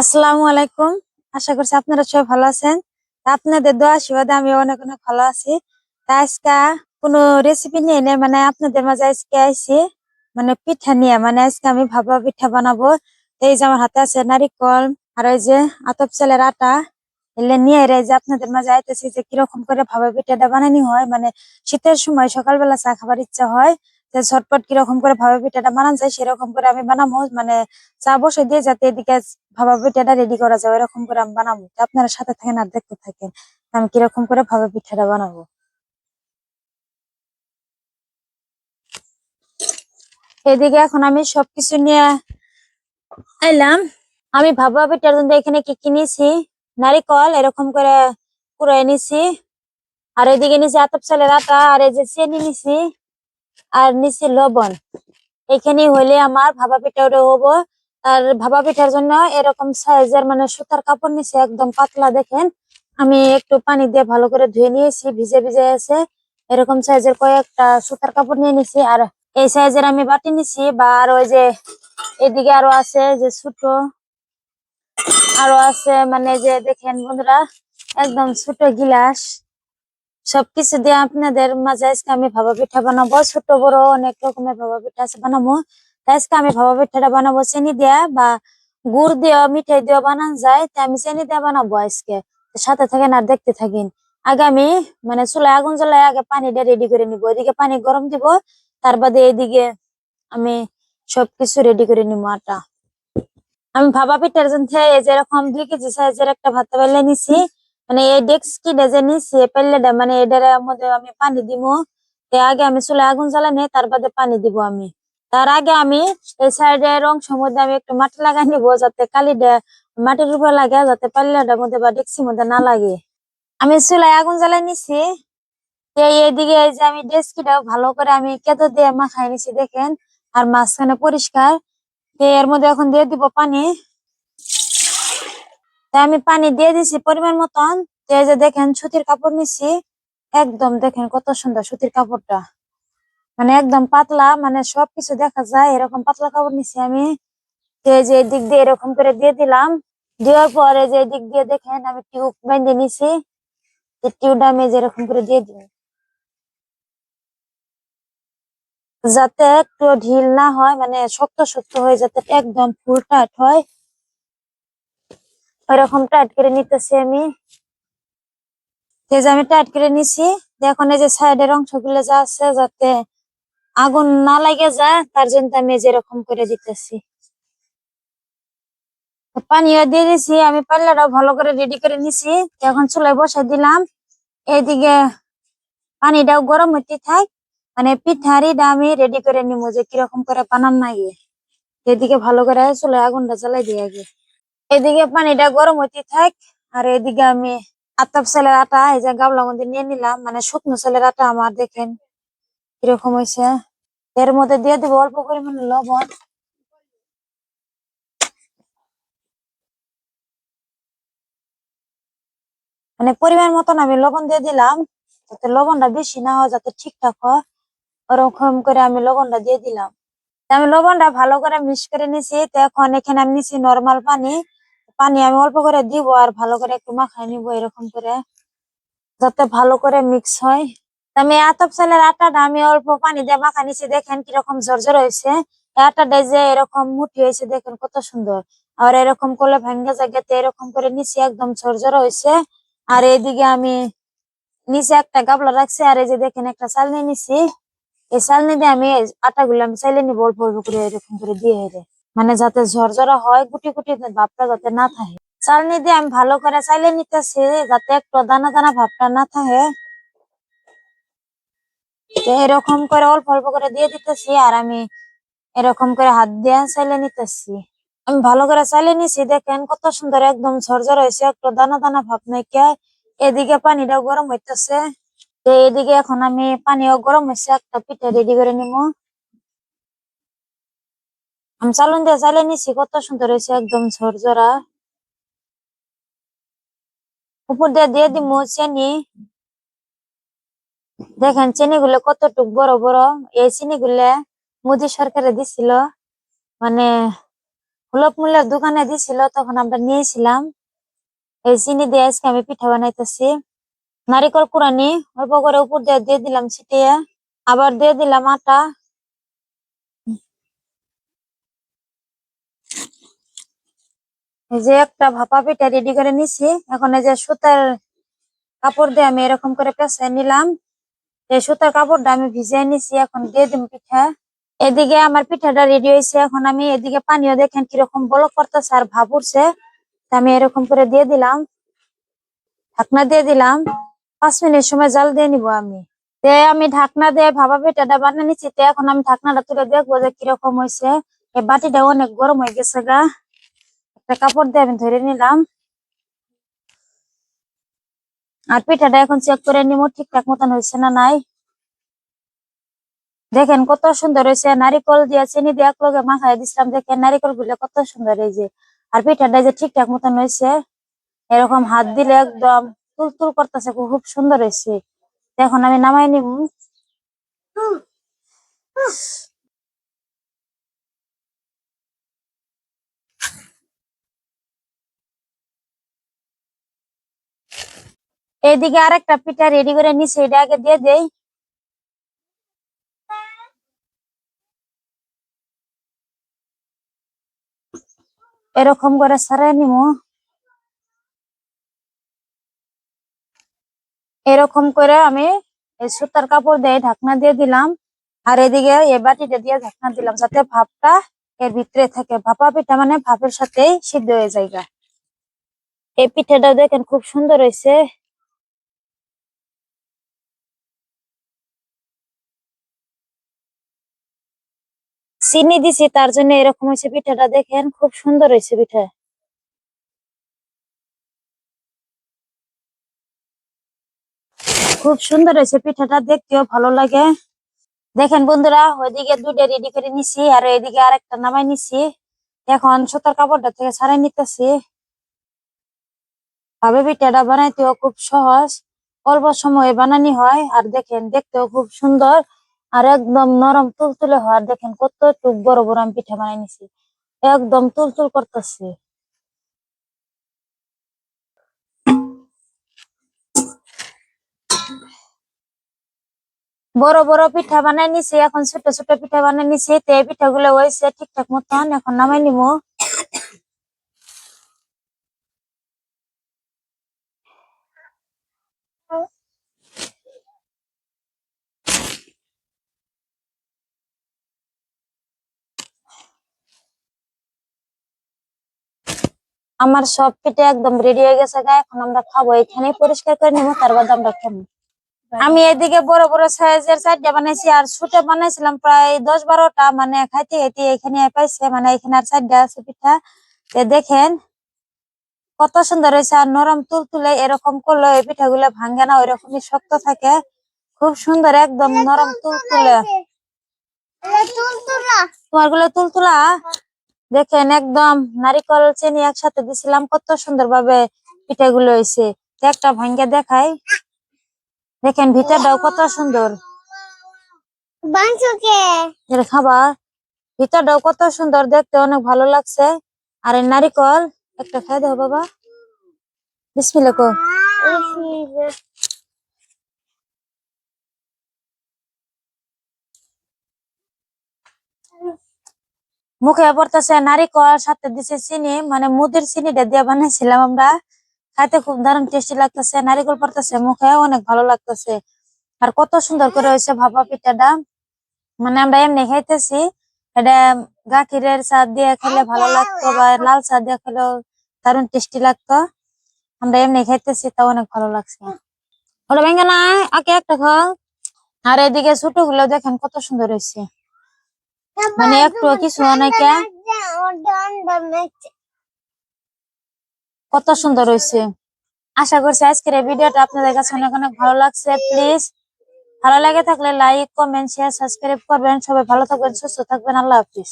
আসসালামু আলাইকুম। আশা করছি আপনারা সবাই ভালো আছেন। আপনাদের দোয়া আশীর্বাদে আমি অনেক অনেক ভালো আছি। তা আজকে কোনো রেসিপি নিয়ে নেই মানে আপনাদের মাঝে আজকে আইছি মানে পিঠা নিয়ে। মানে আজকে আমি ভাপা পিঠা বানাবো। এই যে আমার হাতে আছে নারিকল, আর ওই যে আতপ চালের আটা, এলে নিয়ে এর যে আপনাদের মাঝে আইতেছি যে কীরকম করে ভাবা পিঠাটা বানানি হয়। মানে শীতের সময় সকালবেলা চা খাবার ইচ্ছা হয়। ঝটপট কীরকম করে ভাপা পিঠাটা বানান যায়, সেরকম করে আমি বানাবো। মানে চা বসে দিয়ে যাতে এদিকে ভাপা পিঠাটা রেডি করা যায় এরকম করে আমি বানাবো। আপনারা সাথে থাকেন আর দেখতে থাকেন আমি কীরকম করে ভাপা পিঠাটা বানাবো। এদিকে এখন আমি সবকিছু নিয়ে এলাম আমি ভাবা পিঠার জন্য এখানে কি কিনেছি নারিকল এরকম করে কুড়াই নিছি আর এদিকে নিছি আতপ চালের আটা, আর এই যে চেনি নিছি আর নিচে লবণ। এখানে হইলে আমার ভাপা পিঠা ওটা হব। আর ভাপা পিঠার জন্য এরকম সাইজের মানে সুতার কাপড় নিচে একদম পাতলা দেখেন। আমি একটু পানি দিয়ে ভালো করে ধুয়ে নিয়েছি, ভিজে ভিজে আছে। এরকম সাইজের কয়েকটা সুতার কাপড় নিয়ে নিছি। আর এই সাইজের আমি বাটি নিছি বা আর ওই যে এদিকে আরও আছে যে ছোট, আরও আছে মানে যে দেখেন বন্ধুরা, একদম ছোট গিলাস। সবকিছু দিয়ে আপনাদের মাঝে আজকে আমি ভাপা পিঠা বানাবো। ছোট, বড় অনেক রকমের ভাবা পিঠা আছে বানাবো। তাই আজকে আমি ভাপা পিঠাটা বানাবো চিনি দিয়া বা গুড় দিয়ে মিঠাই দিয়ে বানান যায়। তাই আমি চিনি দিয়ে বানাবো আজকে। সাথে থাকেন আর দেখতে থাকেন। আগে আমি মানে চুলায় আগুন জ্বলায় আগে পানিটা রেডি করে নিব। এদিকে পানি গরম দিব, তার বাদে এদিকে আমি সবকিছু রেডি করে নিবো আটা। আমি ভাপা পিঠার জন্য এরকম দুই কেজি সাইজের একটা ভাত বেলে নিছি। মানে এই ডেস্কি যে নিছি পেলেটা মানে এটার মধ্যে আমি পানি দিব আগে আমি চুলে আগুন জ্বালানি, তার বাদে পানি দিব আমি। তার আগে আমি এই সাইডের অংশ মধ্যে আমি একটু মাটি লাগাই নিব যাতে কালিটা মাটির উপর লাগে, যাতে পাল্লাটার মধ্যে বা ডেক্সির মধ্যে না লাগে। আমি চুলায় আগুন জ্বালাই নিছি। এইদিকে এই যে আমি ডেস্কিটা ভালো করে আমি কেতো দিয়ে মাখাই নিছি, দেখেন। আর মাঝখানে পরিষ্কার। এর মধ্যে এখন দিয়ে দিব পানি। তাই আমি পানি দিয়ে দিছি, পরিমাণ মতন। এই যে দেখেন সুতির কাপড় নিছি। একদম দেখেন কত সুন্দর সুতির কাপড়টা। মানে একদম পাতলা মানে সবকিছু দেখা যায়, এরকম পাতলা কাপড় নিছি আমি। এই যে দিক দিয়ে এরকম করে দিয়ে দিলাম। দেওয়ার পরে যে দিক দিয়ে দেখেন আমি টিউব বেঁধে নিছি। টিউবটা আমি যেরকম করে দিয়ে দিই। যাতে একটু ঢিল না হয় মানে শক্ত শক্ত হয়ে যাতে একদম ফুল টাইট হয়। ওইরকম টাইট করে নিতেছি আমি। এই আমি টাইট করে নিছি। এখন এই যে সাইডের অংশগুলো যা আছে, যাতে আগুন না লাগে যায়, তার জন্য আমি যেরকম করে দিতেছি। পানিও দিয়ে দিছি, আমি পাল্লাটাও ভালো করে রেডি করে নিছি। এখন চুলায় বসাই দিলাম। এইদিকে পানিটাও গরম হতে থাক। মানে পিঠারিটা আমি রেডি করে নিবো যে কীরকম করে বানান লাগে এদিকে ভালো করে চুলায় আগুনটা জ্বালাই দিই আগে এদিকে পানিটা গরম হতে থাক, আর এদিকে আমি আতাপ চালের আটা, এই যে গাবলার মধ্যে নিয়ে নিলাম মানে শুকনো চালের আটা আমার, দেখেন কীরকম হয়েছে এর মধ্যে দিয়ে দিব অল্প পরিমাণে লবণ। মানে পরিমাণ মতন আমি লবণ দিয়ে দিলাম, যাতে লবণটা বেশি না হয়, যাতে ঠিকঠাক হয়। ওরকম করে আমি লবণটা দিয়ে দিলাম। আমি লবণটা ভালো করে মিক্স করে নিছি, তো এখন এখানে আমি নিছি নর্মাল পানি। পানি আমি অল্প করে দিব আর ভালো করে একটু মাখাই নিব এরকম করে, যাতে ভালো করে মিক্স হয়। আমি আতপ চালের আটাটা আমি অল্প পানি দিয়ে মাখা নিছি, দেখেন কীরকম ঝরঝর হয়েছে। আটাটা যে এরকম মুঠি হয়েছে, দেখেন কত সুন্দর। আর এরকম করলে ভেঙে জায়গাতে এরকম করে নিছি, একদম ঝরঝর হয়েছে। আর এইদিকে আমি নিচে একটা গাবলা রাখছি, আর এই যে দেখেন একটা চালনি নিছি। এই চালনি দিয়ে আমি আটাগুলো আমি চাইলে নিবো, অল্প অল্প করে এরকম করে দিয়ে মানে যাতে ঝরঝরা হয়, গুটি গুটি ভাবটা যাতে না থাকে। চালনি দিয়ে আমি ভালো করে চাইলে নিতেছি, যাতে একটু দানা দানা ভাবটা না থাকে। এরকম করে অল্প অল্প করে দিয়ে দিতেছি, আর আমি এরকম করে হাত দিয়ে চাইলে নিতেছি। আমি ভালো করে চাইলে নিছি, দেখেন কত সুন্দর একদম ঝরঝর হয়েছে, একটু দানা দানা ভাব নাই এদিকে পানিটা গরম হইতেছে। এদিকে এখন আমি পানিও গরম হয়েছে একটা পিঠা রেডি করে নিব আমি চালুন দিয়ে চালিয়ে নিছি, কত সুন্দর হয়েছে, একদম ঝরঝরা। উপর দিয়ে দিয়ে দিব চিনি। দেখেন চিনি গুলো কতটুক বড় বড়, এই চিনি গুলো মোদী সরকারে দিছিল। মানে সুলভ মূল্যের দোকানে দিছিল, তখন আমরা নিয়েছিলাম। এই চিনি দিয়ে আজকে আমি পিঠা বানাইতেছি। নারিকল কুড়ানি, অল্প করে উপর দিয়ে দিয়ে দিলাম ছিটিয়ে। আবার দিয়ে দিলাম আটা। এই যে একটা ভাপা পিঠা রেডি করে নিছি। এখন এই যে সুতার কাপড় দিয়ে আমি এরকম করে পেঁচাই নিলাম। এই সুতার কাপড়টা আমি ভিজিয়ে নিছি, এখন দিয়ে দিম পিঠা। এদিকে আমার পিঠাটা রেডি হয়েছে, এখন আমি এদিকে পানিও দেখেন কীরকম বলক করতেছে আর ভাব উঠছে। আমি এরকম করে দিয়ে দিলাম। ঢাকনা দিয়ে দিলাম। পাঁচ মিনিট সময় জাল দিয়ে নিব আমি। তে আমি ঢাকনা দিয়ে ভাবা পিঠাটা বানিয়ে নিচ্ছি তে এখন আমি ঢাকনাটা তুলে দেখব যে কীরকম হয়েছে। এই বাটিটা অনেক গরম হয়ে গেছে গা। একটা কাপড় দিয়ে আমি ধরে নিলাম। আর পিঠাটা এখন চেক করে নিব ঠিকঠাক মতন হয়েছে না নাই। দেখেন কত সুন্দর হয়েছে, নারিকল দিয়ে, চিনি দিয়ে একলগে মাখাই দিছিলাম। দেখেন নারিকলগুলো কত সুন্দর এই যে। আর পিঠাটা যে ঠিকঠাক মতন হয়েছে। এরকম হাত দিলে একদম তুল তুল করতেছে খুব সুন্দর হয়েছে। এখন আমি নামাই নিব এইদিকে আরেকটা পিঠা রেডি করে নিছে, এটা আগে দিয়ে দেই। এরকম করে সারাই নিব এরকম করে আমি সুতার কাপড় দিয়ে ঢাকনা দিয়ে দিলাম, আর এদিকে এ বাটিটা দিয়ে ঢাকনা দিলাম যাতে ভাপটা এর ভিতরে থাকে। ভাপা পিঠা মানে ভাপের সাথেই সিদ্ধ হয়ে যায়গা এই পিঠাটা দেখেন খুব সুন্দর হয়েছে। চিনি দিছি, তার জন্য এরকম হয়েছে পিঠাটা। দেখেন, খুব সুন্দর হয়েছে পিঠা। খুব সুন্দর হয়েছে পিঠাটা, দেখতেও ভালো লাগে। দেখেন বন্ধুরা, ওইদিকে দুইটা রেডি করে নিছি, আর এদিকে আরেকটা নামাই নিছি। এখন সুতার কাপড়টা থেকে ছাড়াই নিতেছি। ভাবে পিঠাটা বানাইতেও খুব সহজ। অল্প সময়ে বানানি হয়, আর দেখেন, দেখতেও খুব সুন্দর। আর একদম নরম তুলতুলে আর দেখেন কত টুক বড় বড় আমি পিঠা বানাই নিছি। একদম তুলতুল করতেছে। বড় বড় পিঠা বানাই নিছি, এখন ছোট ছোট পিঠা বানাই নিছি, তো পিঠাগুলো হয়েছে ঠিকঠাক মতন, এখন নামাই নিবো। আমার সব পিঠে একদম রেডি হয়ে গেছে গা এখন আমরা খাব। এখানে পরিষ্কার করে নেব তারপর আমরা খাব। আমি এদিকে বড় বড় সাইজের চারটা বানাইছি আর ছোট বানাইছিলাম প্রায় দশ বারোটা মানে খাইতে খাইতে এখানে পাইছে মানে এখানে আর চারটা আছে পিঠা। তো দেখেন কত সুন্দর হয়েছে আর নরম তুলতুলে এরকম করলে এই পিঠাগুলো ভাঙ্গে না ওইরকমই শক্ত থাকে। খুব সুন্দর একদম নরম তুলতুলে। তোমারগুলো তুল তুলতুলা? দেখেন একদম নারিকল চিনি একসাথে দিছিলাম কত সুন্দর ভাবে পিঠাগুলো হয়েছে। তো একটা ভাঙ্গে দেখাই। দেখেন ভিতরটাও কত সুন্দর। খাবার ভিতরটাও কত সুন্দর দেখতে অনেক ভালো লাগছে। আর এই নারিকল একটা খাই দাও বাবা। বিসমিল্লাহ কো মুখে পড়তেছে নারিকল সাথে দিছে চিনি মানে মুদির চিনিটা দিয়ে বানাইছিলাম আমরা। খাইতে খুব দারুণ টেস্টি লাগতেছে, নারিকল পড়তেছে মুখে, অনেক ভালো লাগতেছে। আর কত সুন্দর করে হয়েছে ভাপা পিঠাটা। মানে আমরা এমনি খাইতেছি, এটা গাখিরের চা দিয়ে খেলে ভালো লাগতো, বা লাল চা দিয়ে খেলেও দারুণ টেস্টি লাগতো। আমরা এমনি খাইতেছি তা অনেক ভালো লাগছে। ওটা ভেঙে না, আগে একটা খাও। আর এদিকে ছোটগুলো দেখেন কত সুন্দর হয়েছে। মানে একটু কিছু অনেকে কত সুন্দর হয়েছে আশা করছি আজকের এই ভিডিওটা আপনাদের কাছে অনেক অনেক ভালো লাগছে প্লিজ। ভালো লাগে থাকলে লাইক কমেন্ট শেয়ার সাবস্ক্রাইব করবেন। সবাই ভালো থাকবেন সুস্থ থাকবেন। আল্লাহ হাফিজ।